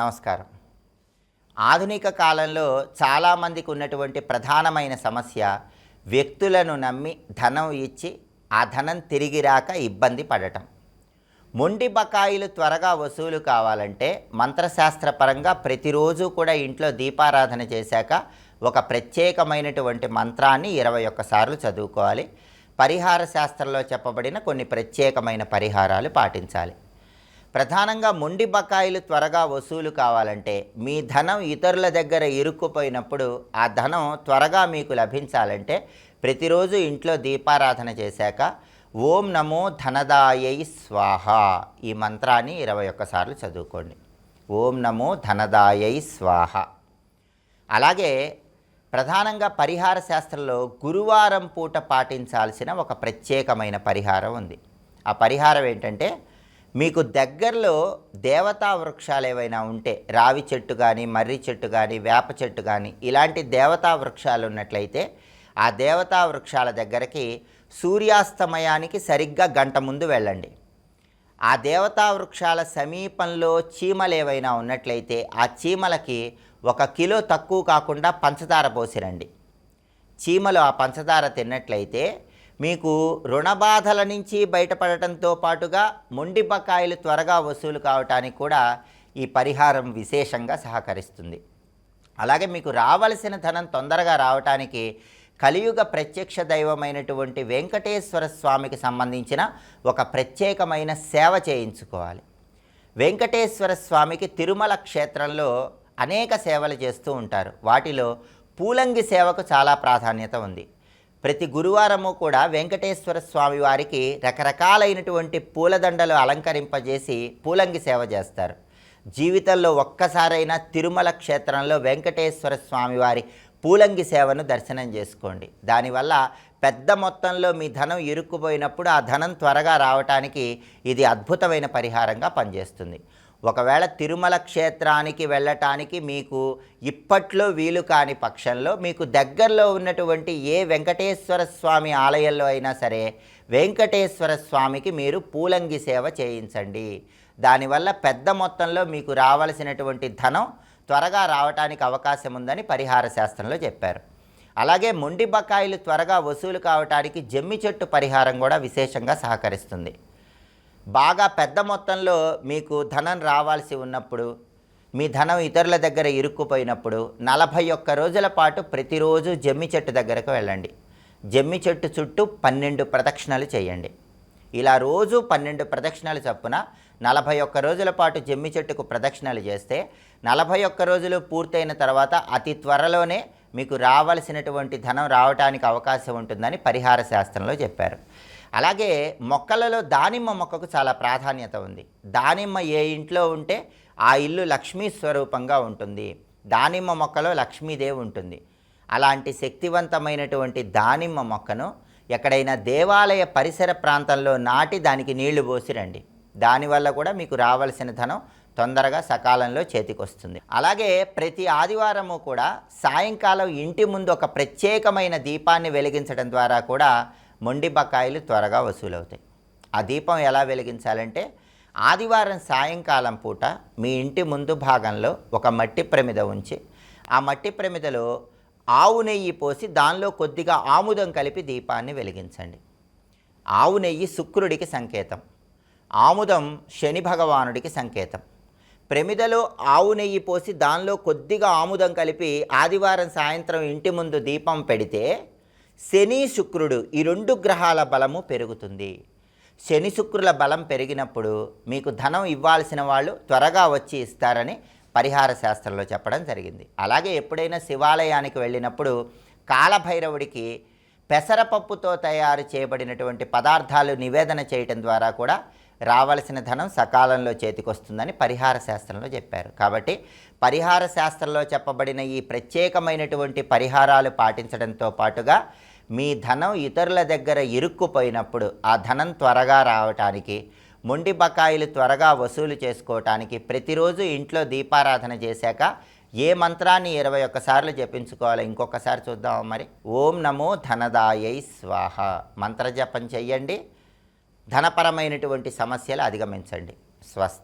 నమస్కారం. ఆధునిక కాలంలో చాలామందికి ఉన్నటువంటి ప్రధానమైన సమస్య వ్యక్తులను నమ్మి ధనం ఇచ్చి ఆ ధనం తిరిగి రాక ఇబ్బంది పడటం. మొండి బకాయిలు త్వరగా వసూలు కావాలంటే మంత్రశాస్త్రపరంగా ప్రతిరోజు కూడా ఇంట్లో దీపారాధన చేశాక ఒక ప్రత్యేకమైనటువంటి మంత్రాన్ని ఇరవై ఒక్కసార్లు చదువుకోవాలి. పరిహార శాస్త్రంలో చెప్పబడిన కొన్ని ప్రత్యేకమైన పరిహారాలు పాటించాలి. ప్రధానంగా మొండి బకాయిలు త్వరగా వసూలు కావాలంటే మీ ధనం ఇతరుల దగ్గర ఇరుక్కుపోయినప్పుడు ఆ ధనం త్వరగా మీకు లభించాలంటే ప్రతిరోజు ఇంట్లో దీపారాధన చేశాక ఓం నమో ధనదాయై స్వాహ ఈ మంత్రాన్ని ఇరవై ఒక్కసార్లు చదువుకోండి. ఓం నమో ధనదాయై స్వాహ. అలాగే ప్రధానంగా పరిహార శాస్త్రంలో గురువారం పూట పాటించాల్సిన ఒక ప్రత్యేకమైన పరిహారం ఉంది. ఆ పరిహారం ఏంటంటే మీకు దగ్గరలో దేవతా వృక్షాలు ఏవైనా ఉంటే రావి చెట్టు కానీ మర్రి చెట్టు కానీ వేప చెట్టు కానీ ఇలాంటి దేవతా వృక్షాలు ఉన్నట్లయితే ఆ దేవతా వృక్షాల దగ్గరికి సూర్యాస్తమయానికి సరిగ్గా గంట ముందు వెళ్ళండి. ఆ దేవతా వృక్షాల సమీపంలో చీమలు ఏవైనా ఉన్నట్లయితే ఆ చీమలకి ఒక కిలో తక్కువ కాకుండా పంచదార పోసిరండి. చీమలు ఆ పంచదార తిన్నట్లయితే మీకు రుణబాధల నుంచి బయటపడటంతో పాటుగా మొండి బకాయిలు త్వరగా వసూలు కావటానికి కూడా ఈ పరిహారం విశేషంగా సహకరిస్తుంది. అలాగే మీకు రావలసిన ధనం తొందరగా రావటానికి కలియుగ ప్రత్యక్ష దైవమైనటువంటి వెంకటేశ్వర స్వామికి సంబంధించిన ఒక ప్రత్యేకమైన సేవ చేయించుకోవాలి. వెంకటేశ్వర స్వామికి తిరుమల క్షేత్రంలో అనేక సేవలు చేస్తూ ఉంటారు. వాటిలో పూలంగి సేవకు చాలా ప్రాధాన్యత ఉంది. ప్రతి గురువారము కూడా వెంకటేశ్వర స్వామి వారికి రకరకాలైనటువంటి పూలదండలు అలంకరింపజేసి పూలంగి సేవ చేస్తారు. జీవితంలో ఒక్కసారైనా తిరుమల క్షేత్రంలో వెంకటేశ్వర స్వామి వారి పూలంగి సేవను దర్శనం చేసుకోండి. దానివల్ల పెద్ద మొత్తంలో మీ ధనం ఇరుక్కుపోయినప్పుడు ఆ ధనం త్వరగా రావటానికి ఇది అద్భుతమైన పరిహారంగా పనిచేస్తుంది. ఒకవేళ తిరుమల క్షేత్రానికి వెళ్ళటానికి మీకు ఇప్పట్లో వీలు కాని పక్షంలో మీకు దగ్గరలో ఉన్నటువంటి ఏ వెంకటేశ్వర స్వామి ఆలయంలో అయినా సరే వెంకటేశ్వర స్వామికి మీరు పూలంగి సేవ చేయించండి. దానివల్ల పెద్ద మొత్తంలో మీకు రావలసినటువంటి ధనం త్వరగా రావటానికి అవకాశం ఉందని పరిహార శాస్త్రంలో చెప్పారు. అలాగే మొండి బకాయిలు త్వరగా వసూలు కావటానికి జమ్మి చెట్టు పరిహారం కూడా విశేషంగా సహకరిస్తుంది. బాగా పెద్ద మొత్తంలో మీకు ధనం రావాల్సి ఉన్నప్పుడు మీ ధనం ఇతరుల దగ్గర ఇరుక్కుపోయినప్పుడు నలభై ఒక్క రోజుల పాటు ప్రతిరోజు జమ్మి చెట్టు దగ్గరకు వెళ్ళండి. జమ్మి చెట్టు చుట్టూ పన్నెండు ప్రదక్షిణలు చేయండి. ఇలా రోజు పన్నెండు ప్రదక్షిణలు చొప్పున నలభై ఒక్క రోజుల పాటు జమ్మి చెట్టుకు ప్రదక్షిణలు చేస్తే నలభై ఒక్క రోజులు పూర్తయిన తర్వాత అతి త్వరలోనే మీకు రావలసినటువంటి ధనం రావడానికి అవకాశం ఉంటుందని పరిహార శాస్త్రంలో చెప్పారు. అలాగే మొక్కలలో దానిమ్మ మొక్కకు చాలా ప్రాధాన్యత ఉంది. దానిమ్మ ఏ ఇంట్లో ఉంటే ఆ ఇల్లు లక్ష్మీ స్వరూపంగా ఉంటుంది. దానిమ్మ మొక్కలో లక్ష్మీదేవి ఉంటుంది. అలాంటి శక్తివంతమైనటువంటి దానిమ్మ మొక్కను ఎక్కడైనా దేవాలయ పరిసర ప్రాంతంలో నాటి దానికి నీళ్ళు పోసి రండి. దానివల్ల కూడా మీకు రావాల్సిన ధనం తొందరగా సకాలంలో చేతికొస్తుంది. అలాగే ప్రతి ఆదివారము కూడా సాయంకాలం ఇంటి ముందు ఒక ప్రత్యేకమైన దీపాన్ని వెలిగించడం ద్వారా కూడా మొండి బకాయిలు త్వరగా వసూలవుతాయి. ఆ దీపం ఎలా వెలిగించాలంటే ఆదివారం సాయంకాలం పూట మీ ఇంటి ముందు భాగంలో ఒక మట్టి ప్రమిద ఉంచి ఆ మట్టి ప్రమిదలో ఆవు నెయ్యి పోసి దానిలో కొద్దిగా ఆముదం కలిపి దీపాన్ని వెలిగించండి. ఆవు నెయ్యి శుక్రుడికి సంకేతం. ఆముదం శని భగవానుడికి సంకేతం. ప్రమిదలో ఆవు నెయ్యి పోసి దానిలో కొద్దిగా ఆముదం కలిపి ఆదివారం సాయంత్రం ఇంటి ముందు దీపం పెడితే శని శుక్రుడు ఈ రెండు గ్రహాల బలము పెరుగుతుంది. శని శుక్రుల బలం పెరిగినప్పుడు మీకు ధనం ఇవ్వాల్సిన వాళ్ళు త్వరగా వచ్చి ఇస్తారని పరిహార శాస్త్రంలో చెప్పడం జరిగింది. అలాగే ఎప్పుడైనా శివాలయానికి వెళ్ళినప్పుడు కాలభైరవుడికి పెసరపప్పుతో తయారు చేయబడినటువంటి పదార్థాలు నివేదన చేయటం ద్వారా కూడా రావలసిన ధనం సకాలంలో చేతికొస్తుందని పరిహార శాస్త్రంలో చెప్పారు. కాబట్టి పరిహార శాస్త్రంలో చెప్పబడిన ఈ ప్రత్యేకమైనటువంటి పరిహారాలు పాటించడంతో పాటుగా మీ ధనం ఇతరుల దగ్గర ఇరుక్కుపోయినప్పుడు ఆ ధనం త్వరగా రావటానికి మొండి బకాయిలు త్వరగా వసూలు చేసుకోవటానికి ప్రతిరోజు ఇంట్లో దీపారాధన చేశాక ఏ మంత్రాన్ని ఇరవై ఒక్కసార్లు జపించుకోవాలో ఇంకొకసారి చూద్దాం మరి. ఓం నమో ధనదాయై స్వాహ. మంత్రజపం చెయ్యండి. ధనపరమైనటువంటి సమస్యలు అధిగమించండి. స్వస్తి.